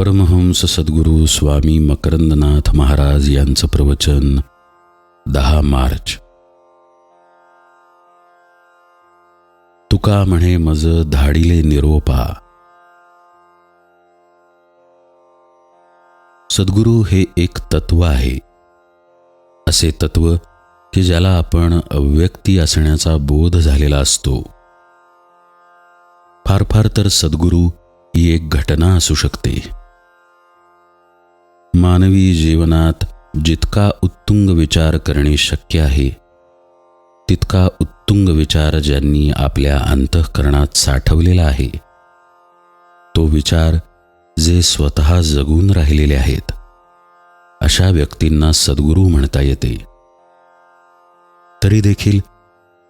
परमहंस सद्गुरू स्वामी मकरंदनाथ महाराज यांचं प्रवचन दहा मार्च. तुका म्हणे मज धाडिले निरोपा. सद्गुरू हे एक तत्व आहे. असे तत्व की ज्याला आपण अव्यक्ती असण्याचा बोध झालेला असतो. फार फार तर सद्गुरू ही एक घटना असू शकते. मानवी जीवनात जितका उत्तुंग विचार करणे शक्य आहे तितका उत्तुंग विचार ज्यांनी आपल्या अंतःकरणात साठवलेला आहे तो विचार जे स्वतः जगून राहिलेले आहेत अशा व्यक्तींना सद्गुरू म्हणता येते. तरी देखील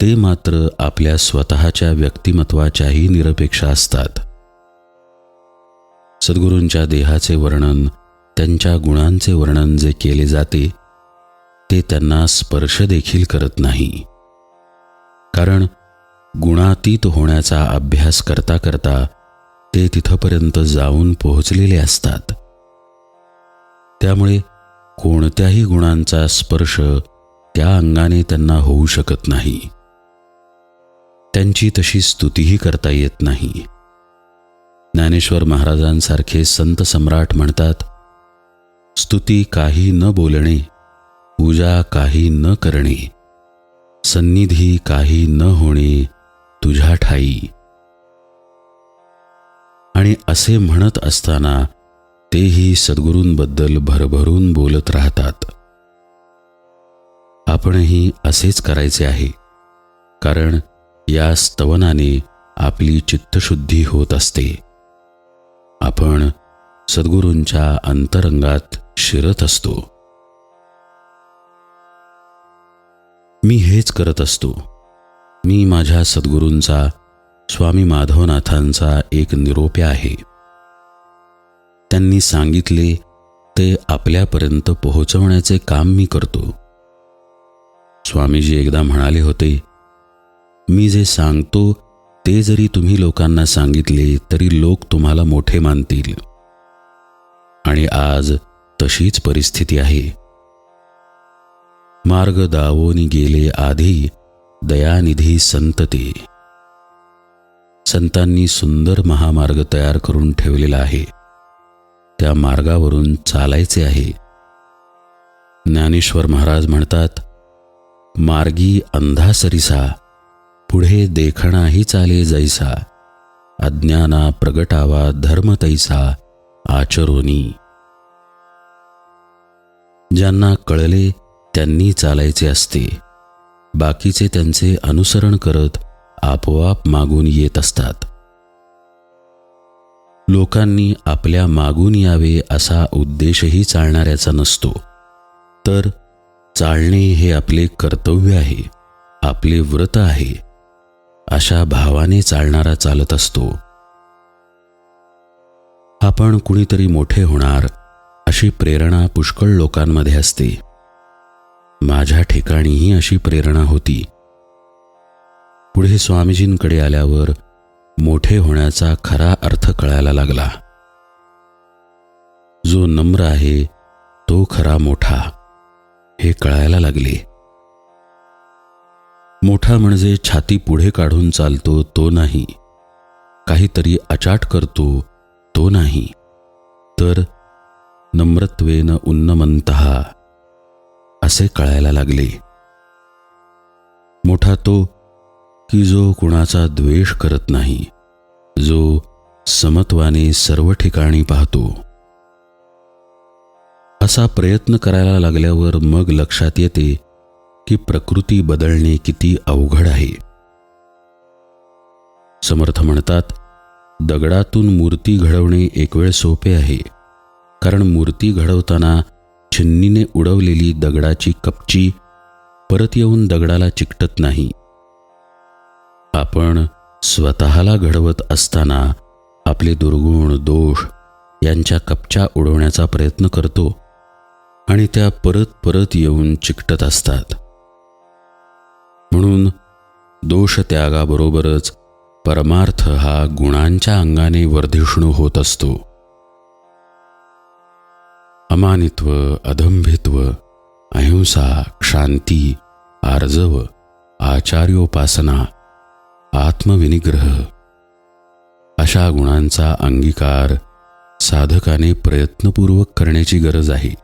ते मात्र आपल्या स्वतःच्या व्यक्तिमत्वाच्याही निरपेक्ष असतात. सद्गुरूंच्या देहाचे वर्णन त्यांच्या गुणांचे वर्णन जे केले जाते ते त्यांना स्पर्श देखील करत नाही. कारण गुणातीत होण्याचा अभ्यास करता करता ते तिथपर्यंत जाऊन पोहोचलेले असतात. त्यामुळे कोणत्याही गुणांचा स्पर्श त्या अंगाने त्यांना होऊ शकत नाही. त्यांची तशी स्तुतीही करता येत नाही. ज्ञानेश्वर महाराजांसारखे संत सम्राट म्हणतात स्तुती काही न बोलणे पूजा काही न करणे सन्निधी काही न होणे तुझ्या ठाई. आणि असे म्हणत असताना तेही सद्गुरूंबद्दल भरभरून बोलत राहतात. आपणही असेच करायचे आहे कारण या स्तवनाने आपली चित्तशुद्धी होत असते. आपण सद्गुरूंच्या अंतरंगात शिरत असतो. मी हेच करत असतो. मी माझ्या सद्गुरूंचा स्वामी माधवनाथांचा एक निरोप्या आहे. त्यांनी सांगितले ते आपल्यापर्यंत पोहोचवण्याचे काम मी करतो. स्वामीजी एकदा म्हणाले होते मी जे सांगतो ते जरी तुम्ही लोकांना सांगितले तरी लोक तुम्हाला मोठे मानतील. आणि आज तशीच परिस्थिती आहे. मार्ग दावोनी गेले आधी दयानिधी संतते. संतांनी सुंदर महामार्ग तयार करून ठेवलेला आहे. त्या मार्गावरून चालायचे आहे. ज्ञानेश्वर महाराज म्हणतात मार्गी अंधासरिसा पुढे देखणाही चाले जैसा अज्ञाना प्रगटावा धर्म तैसा आचरोनी ज्यांना कळले त्यांनी चालायचे असते. बाकीचे त्यांचे अनुसरण करत आपोआप मागून येत असतात. लोकांनी आपल्या मागून यावे असा उद्देशही चालणाऱ्याचा नसतो. तर चालणे हे आपले कर्तव्य आहे आपले व्रत आहे अशा भावाने चालणारा चालत असतो. आपण कुणीतरी मोठे होणार अशी प्रेरणा पुष्कळ लोकांमध्ये असते. माझ्या ठिकाणीही अशी प्रेरणा होती. पुढे स्वामीजींकडे आल्यावर मोठे होण्याचा खरा अर्थ कळायला लागला. जो नम्र आहे तो खरा मोठा हे कळायला लागले. मोठा म्हणजे छाती पुढे काढून चालतो तो नाही. काहीतरी अचाट करतो तो नाही. तर नम्रत्वेन उन्नमंत असे कळायला लागले. मोठा तो की जो कुणाचा द्वेष करत नाही जो समत्वाने सर्व ठिकाणी पाहतो. असा प्रयत्न करायला लागल्यावर मग लक्षात येते की प्रकृती बदलणे किती अवघड आहे. समर्थ म्हणतात दगडातून मूर्ती घडवणे एक वेळ सोपे आहे. कारण मूर्ती घडवताना छिन्नीने उडवलेली दगडाची कपची परत येऊन दगडाला चिकटत नाही. आपण स्वतःला घडवत असताना आपले दुर्गुण दोष यांच्या कपच्या उडवण्याचा प्रयत्न करतो आणि त्या परत परत येऊन चिकटत असतात. म्हणून दोष त्यागाबरोबरच परमार्थ हा गुणांच्या अंगाने वर्धिष्णू होत असतो. अमानित्व अधंभित्व अहिंसा क्षांती आर्जव आचार्योपासना आत्मविनिग्रह अशा गुणांचा अंगीकार साधकाने प्रयत्नपूर्वक करण्याची गरज आहे.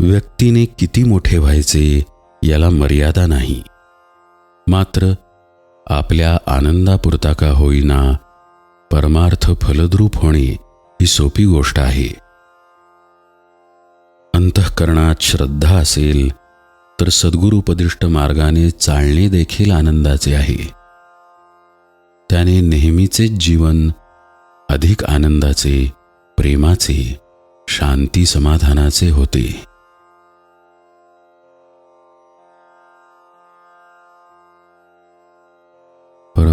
व्यक्तीने किती मोठे व्हायचे याला मर्यादा नाही. मात्र आपल्या आनंदापुरता का होईना परमार्थ फलद्रूप होणे ही सोपी गोष्ट आहे. अंतःकरणात श्रद्धा असेल तर सद्गुरुपदिष्ट मार्गाने चालणे देखील आनंदाचे आहे. त्याने नेहमीचेच जीवन अधिक आनंदाचे प्रेमाचे शांती समाधानाचे होते.